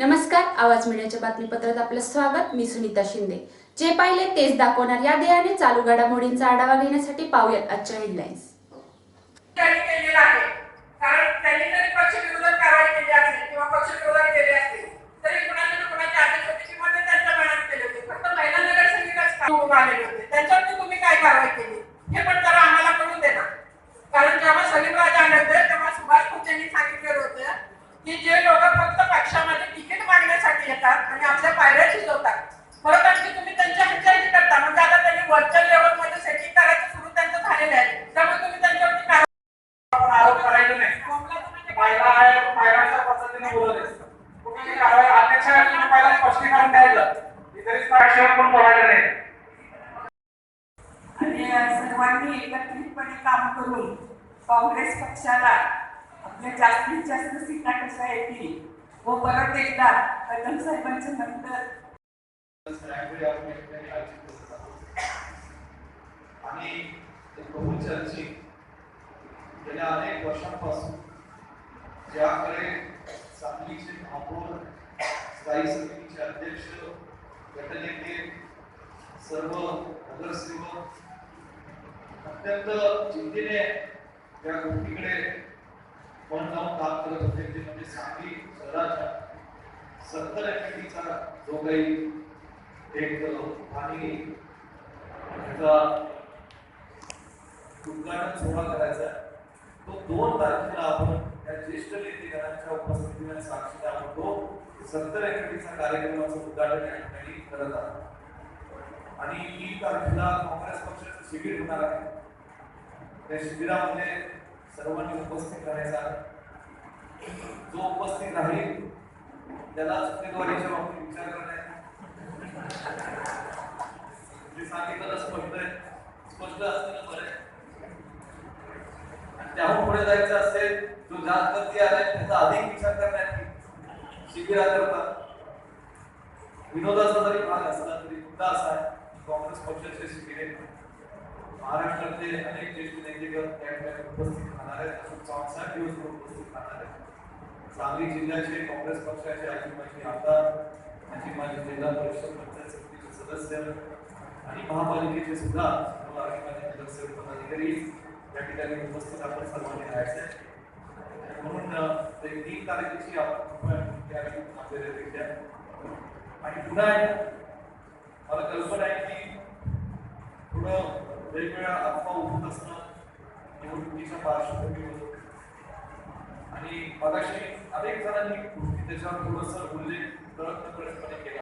नमस्कार आवाज मीडियाच्या बातमीपत्रात आपलं स्वागत. मी सुनीता शिंदे. जे पाहिले तेच दाखवणार या ध्येयाने चालू घडामोडींचा आढावा घेण्यासाठी पाहूयात आजच्या हेडलाईन्स कारण तुम्ही काय कारवाई केली? हे पण आम्हाला कळून देणार कारण जेव्हा सलीम राजा तेव्हा सुभाष यांनी सांगितलेलं होतं की जे लोक फक्त पक्षामध्ये येतात आणि आपल्या पायऱ्या शिजवतात. परत आणखी तुम्ही त्यांच्या ह्याच्याही करता. म्हणजे आता त्यांनी वरच्या लेवलमध्ये सेटिंग करायचं सुरू त्यांचं झालेलं आहे. त्यामुळे तुम्ही त्यांच्यावरती आरोप करायचं नाही. पहिला आहे पहिल्याच्या पद्धतीने बोलत आहे कुठली कारवाई अध्यक्षाने पहिला स्पष्टीकरण द्यायचं. पण बोलायचं नाही. आणि सर्वांनी एकत्रितपणे काम करून काँग्रेस पक्षाला आपल्या जास्तीत जास्त सीटा कशा येतील व परत एकदा. कदम साहेबांच्या नंतर आणि ते बहुचर्चित गेल्या अनेक वर्षांपासून ज्याकडे सांगलीचे महापौर स्थायी समितीचे अध्यक्ष गटनेते सर्व नगरसेवक अत्यंत चिंतेने या गोष्टीकडे कोण जाऊन काम करत होते ते म्हणजे सांगली शहराच्या सत्तर एकीचा जो काही एक आणि त्याचा उद्घाटन सोहळा करायचा तो दोन तारखेला आपण त्या ज्येष्ठ नेतेगणांच्या उपस्थितीमध्ये साक्षी आपण तो सत्तर एकटीचा कार्यक्रमाचं उद्घाटन या ठिकाणी करत आहोत. आणि तीन तारखेला काँग्रेस पक्षाचं शिबिर होणार आहे. त्या शिबिरामध्ये सर्वांनी करायचा. जो उपस्थित राहील त्याला उमेदवारीच्या बाबतीत विचार करण्यात जे सांगितलं स्पष्ट आहे. स्पष्ट असलेलं बरं आहे. त्याहून पुढे जायचं असेल जो जात करती आलाय त्याचा अधिक विचार करण्यात शिबिरा करतात विनोदाचा जरी भाग असला तरी मुद्दा असा आहे काँग्रेस पक्षाचे शिबिरे महाराष्ट्रातले अनेक ज्येष्ठ नेतेगण त्या ठिकाणी उपस्थित राहणार आहेत. अशोक चव्हाण साहेब दिवसभर उपस्थित राहणार आहेत. सांगली जिल्ह्याचे काँग्रेस पक्षाचे आजी माजी आमदार आजी माजी जिल्हा परिषद पंचायत समितीचे सदस्य आणि महापालिकेचे सुद्धा सर्व पदाधिकारी या ठिकाणी उपस्थित आपण सर्वांनी राहायचे म्हणून ते तीन तारखेची आपण आपल्याला आणि पुन्हा मला कल्पना आहे की थोडं वेगवेगळ्या अफवा उठत असणं निवडणुकीच्या पार्श्वभूमीवर. आणि मगाशी अनेक जणांनी गोष्टी त्याच्यावर थोडंसं उल्लेख कळत नकळतपणे केला.